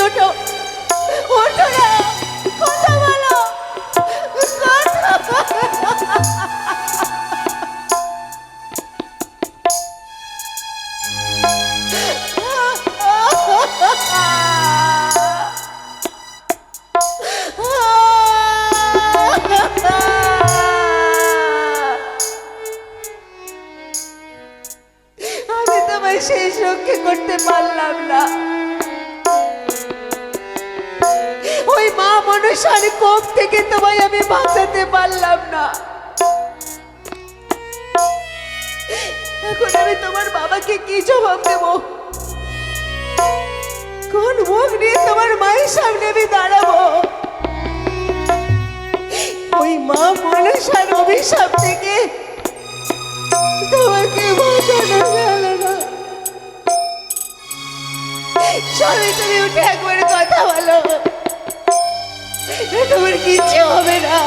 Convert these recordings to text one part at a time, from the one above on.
হবে না তুমি ওঠো ওঠো মনুষ্যার থেকে তোমায় আমি বাঁচাতে পারলাম না। এখন আমি তোমার বাবাকে কি জবাব দেব? কোন মুখ নিয়ে তোমার মায়ের সামনে আমি দাঁড়াবো? ওই মা মনুষ্যার অভিশাপ থেকে তোমাকে বাঁচানো গেল না। স্বামী তুমি উঠে একবার কথা বলো। তোমার কিচ্ছু হবে না।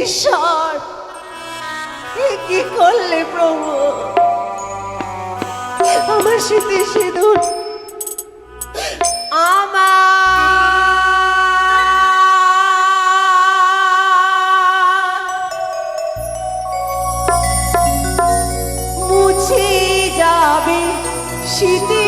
ঈশ্বর কি করলে প্রভু? আমার শীতে সিঁদুর আমার 起的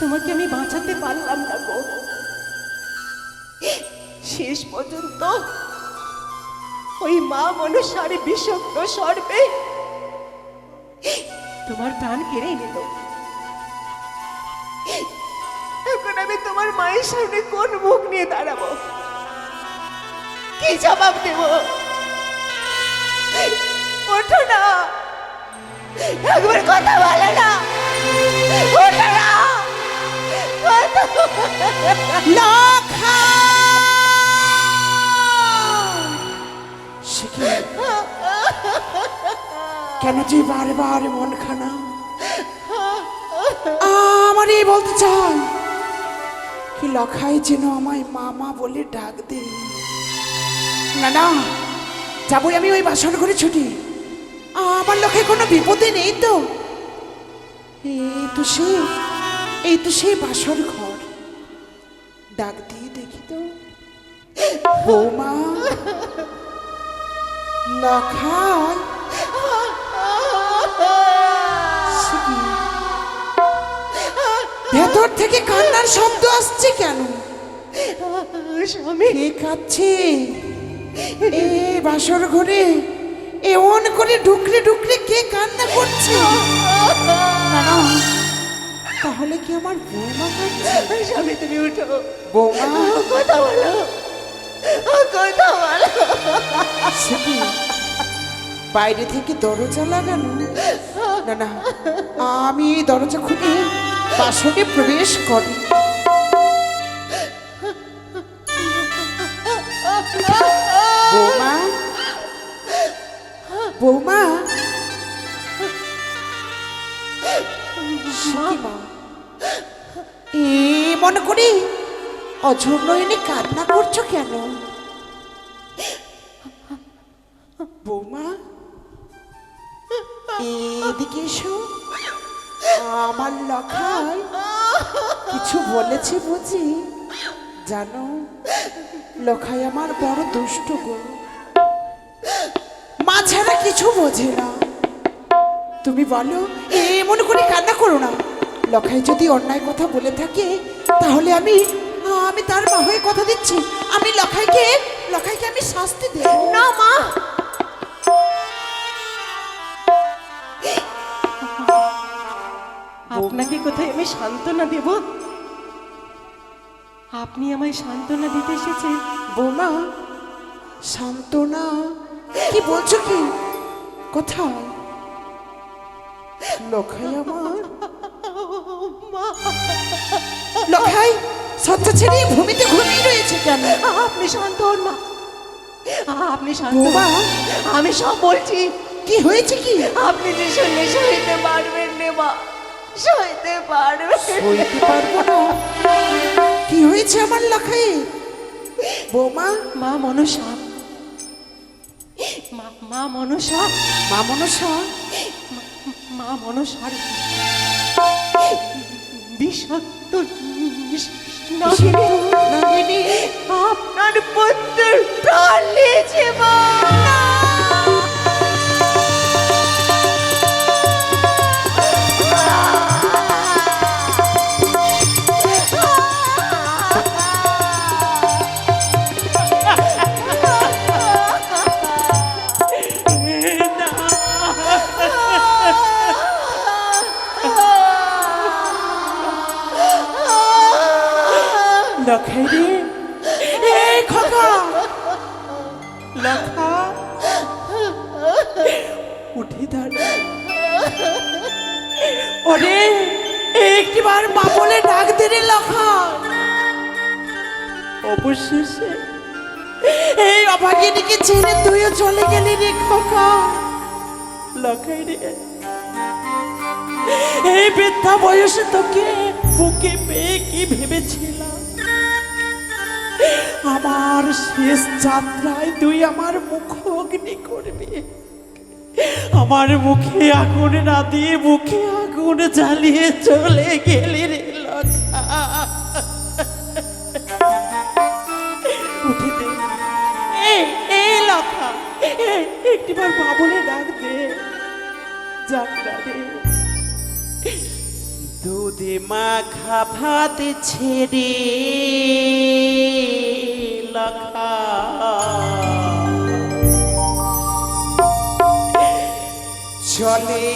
তোমাকে আমি বাঁচাতে পারলাম না গো। শেষ পর্যন্ত ওই মা মনুষ্যার বিষাক্ত সর্বে তোমার প্রাণ কেড়ে নিল। মায়ের সামনে কোন মুখ নিয়ে দাঁড়াবো? কি জবাব দেব? ওঠো না। একবার কথা বলে না। ওঠো না? কেন যে বারবার মন খানা আমার এই বলতে চাই কি লখাই যেন আমায় মামা বলে ডাক দে না না, যাবই আমি ওই বাসন করে ছুটি। আমার লক্ষ্যে কোনো বিপদে নেই তো। এই তো সে এই তো সেই বাসর ঘর। ডাক দিয়ে দেখি তো। বৌমা, লখাই। ভেতর থেকে কান্নার শব্দ আসছে কেন? স্বামী। কে কাচ্ছে এ বাসর ঘরে এমন করে ঢুকরে ঢুকরে কে কান্না করছে? তাহলে কি আমার বৌমা কাচ্ছে স্বামী তুমি উঠো। বৌমা? কথা বলো। কথা বলো। বাইরে থেকে দরজা লাগানো? না না আমি এই দরজা খুলে বাসনে প্রবেশ করে। বৌমা? বৌমা? এ মনে করি অঝর্ণ এনে কান্না করছ কেন? বৌমা? এদিকে এসো। আমার লখাই। কিছু বলেছে বুঝি? জানো, লখাই আমার বড় দুষ্ট গো। মা কিছু বোঝে না। তুমি বলো এমন করে কান্না করো না। লখাই যদি অন্যায় কথা বলে থাকে, তাহলে আমি আমি তার মা হয়ে কথা দিচ্ছি। আমি লখাইকে লখাইকে আমি শাস্তি দেব। না মা আপনাকে কোথায় আমি সান্ত্বনা দেব? আপনি আমায় সান্ত্বনা দিতে এসেছেন। বৌমা। সান্ত্বনা? কি বলছো কি? কোথায়? লখাই আমার। লখাই সত্য ছেড়ে ভূমিতে ঘুমিয়ে রয়েছে কেন? আপনি শান্ত হন মা আপনি শান্ত আমি সব বলছি। কি হয়েছে কি? আপনি যে শুনলে সইতে পারবেন নে মা। সইতে পারবেন বলতে পারব না? কি হয়েছে আমার লখাই বৌমা মা মনসা। মা মনসা। মা মনসা? মা মনসার বিষাক্ত আপনার পুত্রের প্রাণ নিয়েছে মা। হেরে এই খোকা! লাখা! উঠে দাঁড়া। ওরে একবার মা বলে ডাক দিলে, লাখা। অবশেষে এই অভাগিনীকে ছেড়ে তুইও চলে গেলি রে খোকা। লাখাই রে, এই বৃদ্ধা বয়সে তোকে বুকে পেয়ে কি ভেবেছিলাম? আমার শেষ যাত্রায় তুই আমার মুখ অগ্নি করবি। আমার মুখে আগুন না দিয়ে মুখে আগুন জ্বালিয়ে চলে গেলি রে একটিবার বাবুলে ডাক দে। যাত্রা দে। দুধে মাখা ভাত ছেড়ে লাখা। চলে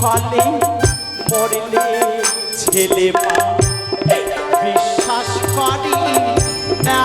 কলে পড়লে ছেলে পা। বিশ্বাস করি না।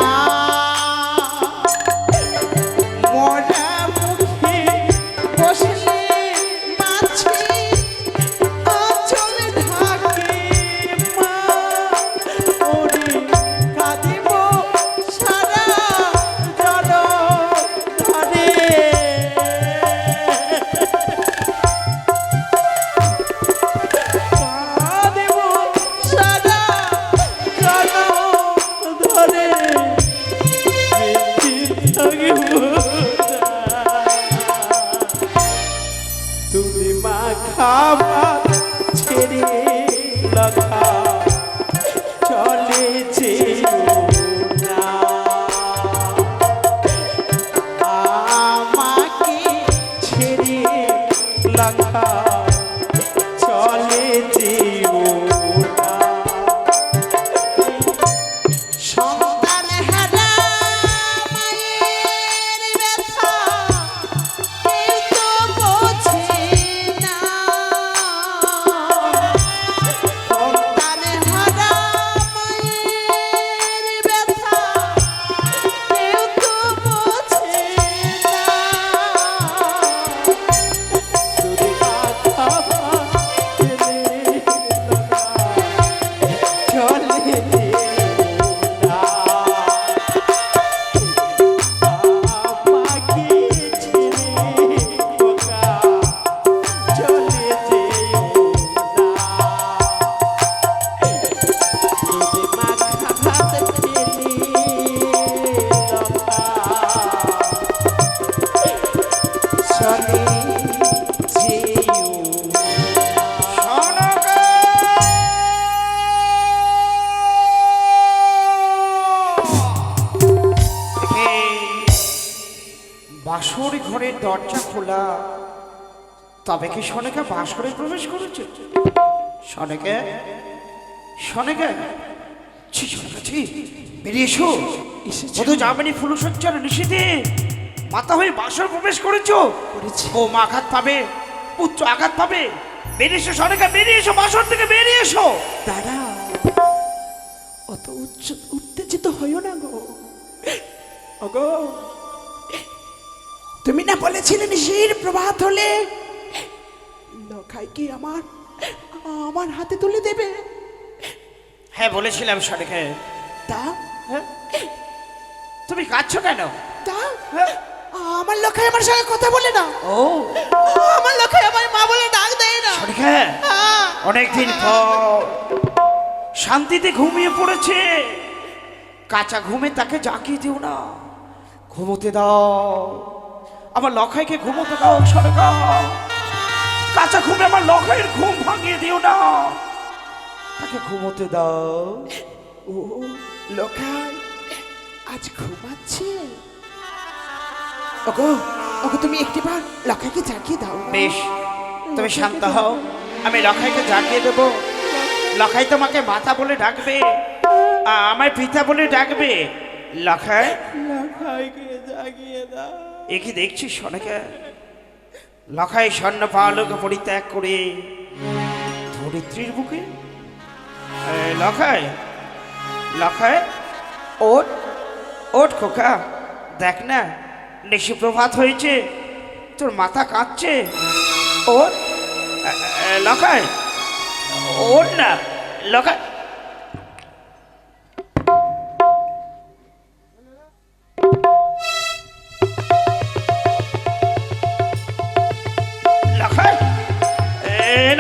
তবে কি সনেকা বাসরে প্রবেশ করেছে। সনেকে সনেকে ছি সনেকা ছি বেরিয়ে এসো। শুধু যাবেনি ফুলসজ্জার নিষেধে মাথা হয়ে বাসর প্রবেশ করেছ। ও মা আঘাত পাবে পুত্র আঘাত পাবে। বেরিয়ে এসো সনেকা বেরিয়ে এসো বাসর থেকে বেরিয়ে এসো। দাদা অত উচ্চ উত্তেজিত হইও না গো। ওগো তুমি না বলেছিলে নিশির প্রভাত হলে লখাই কি আমার আমার হাতে তুলে দেবে? হ্যাঁ বলেছিলাম সনেকে তা? হ্যাঁ? তুমি কাঁদছো কেন? তা? আমার লখাই আমার সঙ্গে কথা বলে না। ও। আমার লখাই আমার মা বলে ডাক দেয় না। সনেকা আহ, অনেকদিন পর শান্তিতে ঘুমিয়ে পড়েছে। কাঁচা ঘুমে তাকে জাকিয়ে দিও না। ঘুমোতে দাও। আমার লখাইকে ঘুমোতে দাও সরকার কাঁচা ঘুমে আমার লখাইয়ের ঘুম ভাঙিয়ে দিও না। তাকে ঘুমোতে দাও। ও লখাই আজ ঘুমাচ্ছে। ওগো ওগো তুমি একটিবার লখাইকে জাগিয়ে দাও বেশ তুমি শান্ত হও। আমি লখাইকে জাগিয়ে দেব। লখাই তোমাকে মাতা বলে ডাকবে। আ- আমায় পিতা বলে ডাকবে। লখাই লখাইকে জাগিয়ে দাও। এ কি দেখছিস সনেকে? লখাই স্বর্ণ পালক পরিত্যাগ করে ধরিত্রীর বুকে? লখায় লখায়, ওট ওট খোকা, দেখ না, নিশি প্রভাত হয়েছে, তোর মাথা কাঁপছে। ওর লখায় ওর না লখাই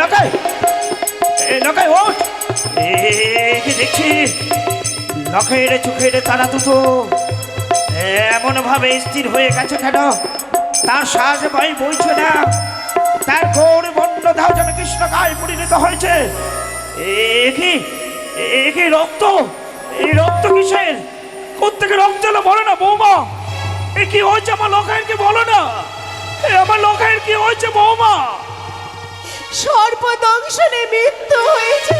এ লখাই এ লখাই ওঠ দেখছি। লখের চোখের তারা দুটো এমন ভাবে স্থির হয়ে গেছে কেন? তার সাজ ভয় বইছে না। তার গৌর বন্য ধাও যেন কৃষ্ণ গায়ে পরিণত হয়েছে। এ, কি? এ, কি রক্ত? এই রক্ত কিসের? কোথেকে রক্ত এলো বলো না, বৌমা। এ, কি হয়েছে আমার লখাইয়ের কি বলো না। আমার লখাইয়ের কি হয়েছে, বৌমা? সর্পদংশনে মৃত্যু হয়েছে।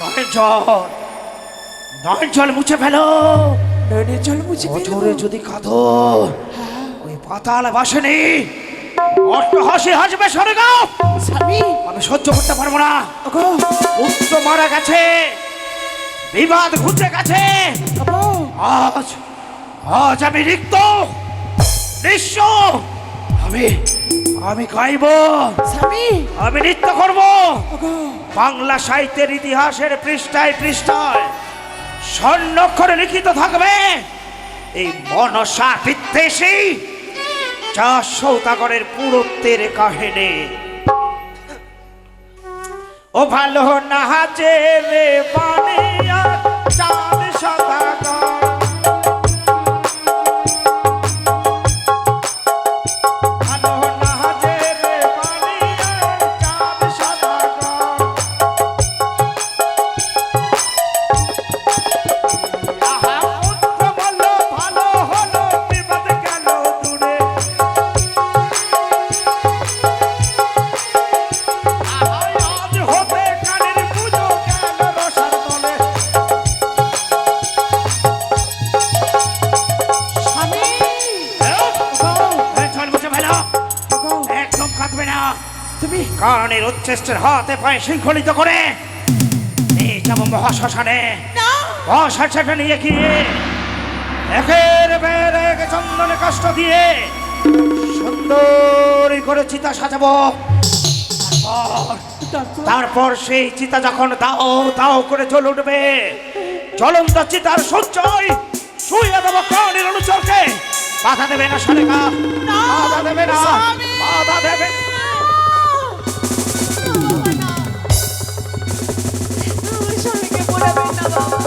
নয় জল নয় জল মুছে ফেলো। নয়নের জল মুছে যদি কাঁদো ওই পাতাল বাসনে অষ্ট হাসি হাসবে সরে গাও স্বামী। আমি সহ্য করতে পারব না। উচ্চ মারা গেছে বিবাদ ঘুরতে গেছে। আজ আজ আমি রিক্ত নিঃস্ব। আমি আমি গাইব। স্বামী। আমি নৃত্য করব। বাংলা সাহিত্যের ইতিহাসের পৃষ্ঠায় পৃষ্ঠায় স্বর্ণক্ষরে লিখিত থাকবে। এই মনসা বিদ্বেষী যা সৌদাগরের পুরত্বের কাহিনী। ও ভালো না রে বানিয়া উচ্চেষ্টের হাতে পায়ে শৃঙ্খলিত করে। নিয়ে যাব মহাশ্মশানে। মহাশ্মশানে নিয়ে গিয়ে একের বের এক চন্দনে কষ্ট দিয়ে সুন্দর করে চিতা সাজাবো। তারপর সেই চিতা যখন দাও দাও করে জ্বলে উঠবে জ্বলন্ত চিতার সূর্যই শুয়ে দেবো প্রাণীর অনুচরকে। বাধা দেবে না সারেকা বাধা দেবে না। বাধা দেবে না। আমার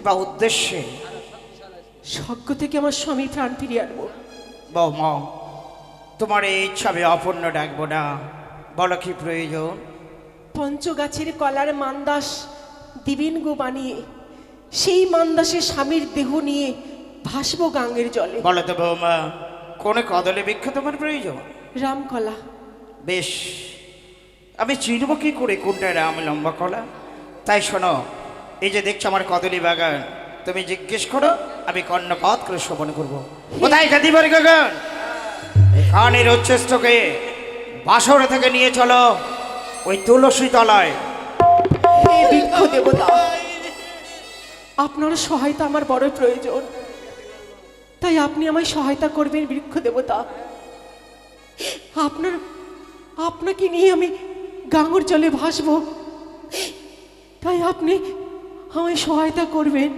কিবা উদ্দেশ্যে? স্বর্গ থেকে আমার স্বামীর প্রাণ ফিরিয়ে আনব। বৌমা তোমার এই ইচ্ছা আমি অপূর্ণ ডাকবো না। বলো কি প্রয়োজন? পঞ্চগাছের কলার মান্দাস দিবেন গো বানিয়ে সেই মান্দাসের স্বামীর দেহ নিয়ে ভাসবো গাঙ্গের জলে। বলো তো বৌমা কোন কদলে বৃক্ষ তোমার প্রয়োজন? রামকলা। বেশ আমি চিনব কি করে কোনটা রাম লম্বা কলা? তাই শোনো এই যে দেখছ আমার কদলি বাগান, তুমি জিজ্ঞেস করো, আমি কর্ণপাত করে শোভন করব। কোথায় খাতি পারি গগন? এখানের বাসর থেকে নিয়ে চলো, ওই তুলসী তলায়। বৃক্ষ দেবতা আপনার সহায়তা আমার বড় প্রয়োজন। তাই আপনি আমায় সহায়তা করবেন বৃক্ষ দেবতা। আপনার, আপনাকে নিয়ে আমি গাঙুর জলে ভাসবো। তাই আপনি আমায় সহায়তা করবেন।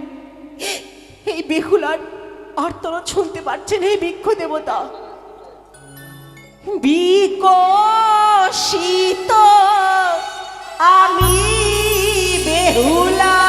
এই বেহুলার আর্তনাদ শুনতে পারছেন এই বৃক্ষ দেবতা। বিকশিত আমি বেহুলা।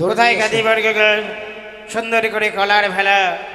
কোথায় নিয়ে বর্গ সুন্দর করে কলার ভেলা।